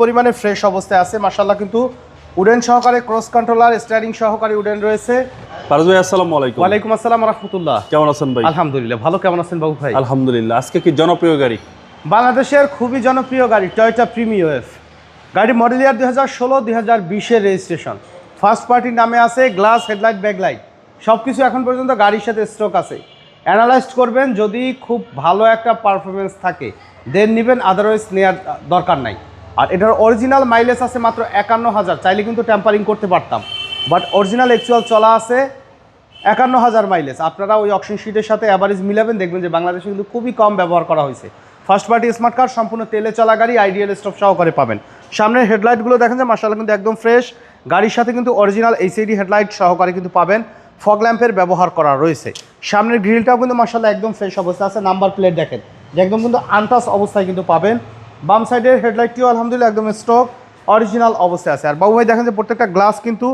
পরিমাণে ফ্রেশ অবস্থায় আছে। মাসাল্লাহ কিন্তু উডেন সহকারে ক্রস কন্ট্রোলার স্টারিং সহকারে উডেন রয়েছে। ফারুজ ভাই আসসালামু আলাইকুম। ওয়ালাইকুম আসসালাম রহমতুল্লাহ। কেমন আছেন ভাই? আলহামদুলিল্লাহ ভালো। কেমন আছেন বাবু ভাই? আলহামদুলিল্লাহ। আজকে কি জনপ্রিয় গাড়ি? বাংলাদেশের খুবই জনপ্রিয় গাড়ি টয়োটা প্রিমিওএফ গাড়ি মডেল ইয়ার দুই হাজার ষোলো দুই হাজার বিশের রেজিস্ট্রেশন ফার্স্ট পার্টির নামে আছে গ্লাস হেডলাইট ব্যাকলাইট সব কিছু এখন পর্যন্ত গাড়ির সাথে স্টক আছে। অ্যানালাইজ করবেন যদি খুব ভালো একটা পারফরমেন্স থাকে দেন নেবেন আদারওয়াইজ নেওয়ার দরকার নাই। আর এটার অরিজিনাল মাইলেজ আছে মাত্র একান্ন হাজার চাইলে কিন্তু ট্যাম্পারিং করতে পারতাম। বাট অরিজিনাল অ্যাকচুয়াল চলা আছে একান্ন হাজার মাইলেজ আপনারা ওই অকশন শিটের সাথে অ্যাভারেজ মিলাবেন, দেখবেন যে বাংলাদেশে কিন্তু খুবই কম ব্যবহার করা হয়েছে। ফার্স্ট পার্টি স্মার্ট কার্ড সম্পূর্ণ তেলে চলা গাড়ি আইডিয়াল স্টপ সহকারে পাবেন। সামনের হেডলাইটগুলো দেখেন যে মার্শাল কিন্তু একদম ফ্রেশ গাড়ির সাথে কিন্তু অরিজিনাল এইচআইডি হেডলাইট সহকারে কিন্তু পাবেন। ফগ ল্যাম্পের ব্যবহার করা রয়েছে। সামনের গ্রিলটাও কিন্তু মাসাল্লাহ একদম ফ্রেশ অবস্থা আছে। নাম্বার প্লেট দেখেন। যে একদম কিন্তু আনটাস অবস্থায় কিন্তু পাবেন। বাম সাইডের হেডলাইটটিও আলহামদুলিল্লাহ একদম স্টক অরিজিনাল অবস্থায় আছে। আর বাবু ভাই দেখেন যে প্রত্যেকটা গ্লাস কিন্তু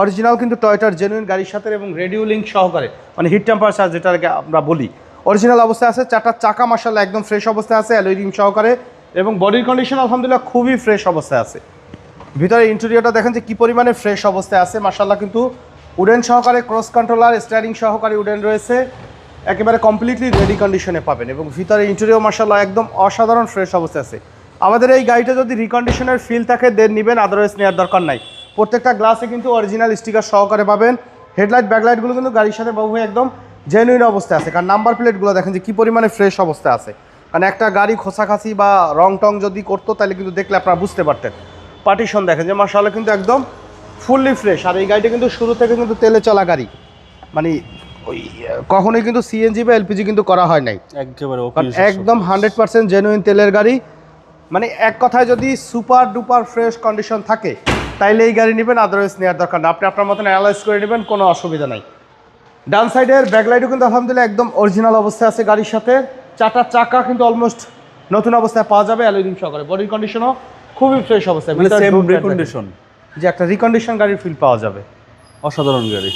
অরিজিনাল কিন্তু টয়টার জেনুইন গাড়ির সাথে এবং রেডিও লিঙ্ক সহকারে মানে হিট টেম্পারেচার যেটাকে আমরা বলি। অরিজিনাল অবস্থায় আছে, চারটা চাকা মার্শাল একদম ফ্রেশ অবস্থায় আছে অ্যালোই রিং সহকারে এবং বডির কন্ডিশন আলহামদুলিল্লাহ খুবই ফ্রেশ অবস্থায় আছে। ভিতরে ইন্টেরিয়রটা দেখেন যে কী পরিমাণে ফ্রেশ অবস্থায় আছে মার্শাল্লাহ কিন্তু উডেন সহকারে ক্রস কন্ট্রোলার স্টারিং সহকারে উডেন রয়েছে। একেবারে কমপ্লিটলি রেডি কন্ডিশনে পাবেন এবং ভিতরে ইন্টেরিয়র মার্শাল্লাহ একদম অসাধারণ ফ্রেশ অবস্থায় আছে। আমাদের এই গাড়িটা যদি রিকন্ডিশনের ফিল থাকে দেন নেবেন আদারওয়াইজ নেওয়ার দরকার নাই। প্রত্যেকটা গ্লাসে কিন্তু অরিজিনাল স্টিকার সহকারে পাবেন। হেডলাইট ব্যাকলাইটগুলো কিন্তু গাড়ির সাথে বাবু একদম জেনুইন অবস্থায় আছে। কারণ নাম্বার প্লেটগুলো দেখেন যে কী পরিমাণে ফ্রেশ অবস্থায় আছে। কারণ একটা গাড়ি খোসাখাসি বা রং টং যদি করতো তাহলে কিন্তু দেখলে আপনারা বুঝতে পারতেন। পার্টিশন দেখেন যে মার্শাল কিন্তু একদম ফুললি ফ্রেশ আর এই গাড়িটা কিন্তু শুরু থেকে কিন্তু তেলে চলা গাড়ি। মানে ওই কখনোই কিন্তু সিএনজি বা এলপিজি কিন্তু করা হয় নাই। কারণ একদম হান্ড্রেড পার্সেন্ট জেনুইন তেলের গাড়ি। মানে এক কথায় যদি সুপার ডুপার ফ্রেশ কন্ডিশন থাকে তাইলে এই গাড়ি নেবেন আদারওয়াইজ নেওয়ার দরকার না। আপনি আপনার মতন অ্যানালাইজ করে নেবেন কোনো অসুবিধা নাই। ডান সাইডের ব্যাকলাইটও কিন্তু আলহামদুলিল্লাহ একদম অরিজিনাল অবস্থায় আছে গাড়ির সাথে। চারটা চাকা কিন্তু অলমোস্ট নতুন অবস্থায় পাওয়া যাবে অ্যালুমিনিয়াম সহকারে। বডির কন্ডিশনও খুবই ফ্রেশ অবস্থায়। মানে রিকন্ডিশন যে একটা রিকন্ডিশন গাড়ির ফিল পাওয়া যাবে। অসাধারণ গাড়ি।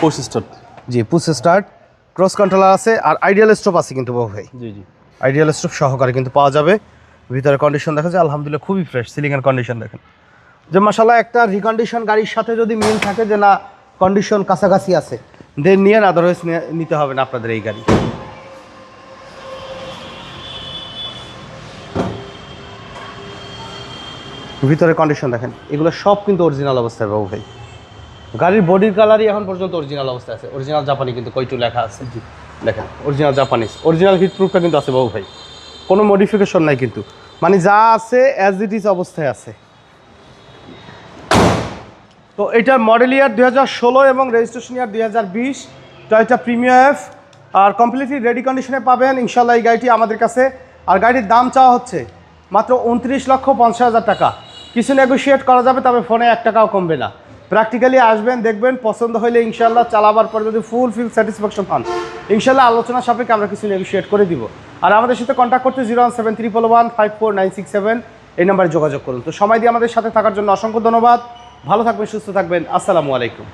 পুশ স্টার্ট জি পুশ স্টার্ট ক্রস কন্ট্রোলার আছে আর আইডিয়াল স্টপ আছে কিন্তু বাবু ভাই। জি জি। আইডিয়াল স্টপ সহকারে কিন্তু পাওয়া যাবে। ভিতরে কন্ডিশন দেখা যায় আলহামদুলিল্লাহ খুবই ফ্রেশ সিলিং এর কন্ডিশন দেখেন। যে মাসাল্লাহ একটা রিকন্ডিশন গাড়ির সাথে যদি মিল থাকে যে না কন্ডিশন কাছাকাছি আছে দেন নিয়ে আদারওয়াইজ নিতে হবে না আপনাদের এই গাড়ি। ভিতরে কন্ডিশন দেখেন এগুলো সব কিন্তু অরিজিনাল অবস্থায় বাবু ভাই। গাড়ির বডির কালারই এখন পর্যন্ত অরিজিনাল অবস্থায় আছে। অরিজিনাল জাপানি কিন্তু কইটু লেখা আছে? দেখেন অরিজিনাল জাপানিজ অরিজিনাল হিট প্রুফটা কিন্তু আছে বাবু ভাই। কোনো মডিফিকেশন নাই কিন্তু। মানে যা আছে অ্যাজ ইট ইজ অবস্থায় আছে। তো এটার মডেল ইয়ার দুই হাজার ষোলো এবং রেজিস্ট্রেশন ইয়ার দুই হাজার বিশ Toyota premier F R completely ready কন্ডিশনে পাবেন ইনশাল্লাহ এই গাড়িটি আমাদের কাছে। আর গাড়ির দাম চাওয়া হচ্ছে মাত্র উনত্রিশ লক্ষ পঞ্চাশ হাজার টাকা। কিছু নেগোশিয়েট করা যাবে তবে ফোনে এক টাকাও কমবে না। প্র্যাকটিক্যালি আসবেন, দেখবেন, পছন্দ হলে ইনশাল্লাহ চালাবার পর যদি ফুল ফিল স্যাটিসফ্যাকশন পান ইনশাল্লাহ আলোচনা সাপেক্ষে আমরা কিছু নেগোসিয়েট করে দিব। আর আমাদের সাথে কন্ট্যাক্ট করতে zero one seven three one five four nine এই নাম্বারে যোগাযোগ করুন। তো সময় দিয়ে আমাদের সাথে থাকার জন্য অসংখ্য ধন্যবাদ। ভালো থাকবেন, সুস্থ থাকবেন। আসসালামু আলাইকুম।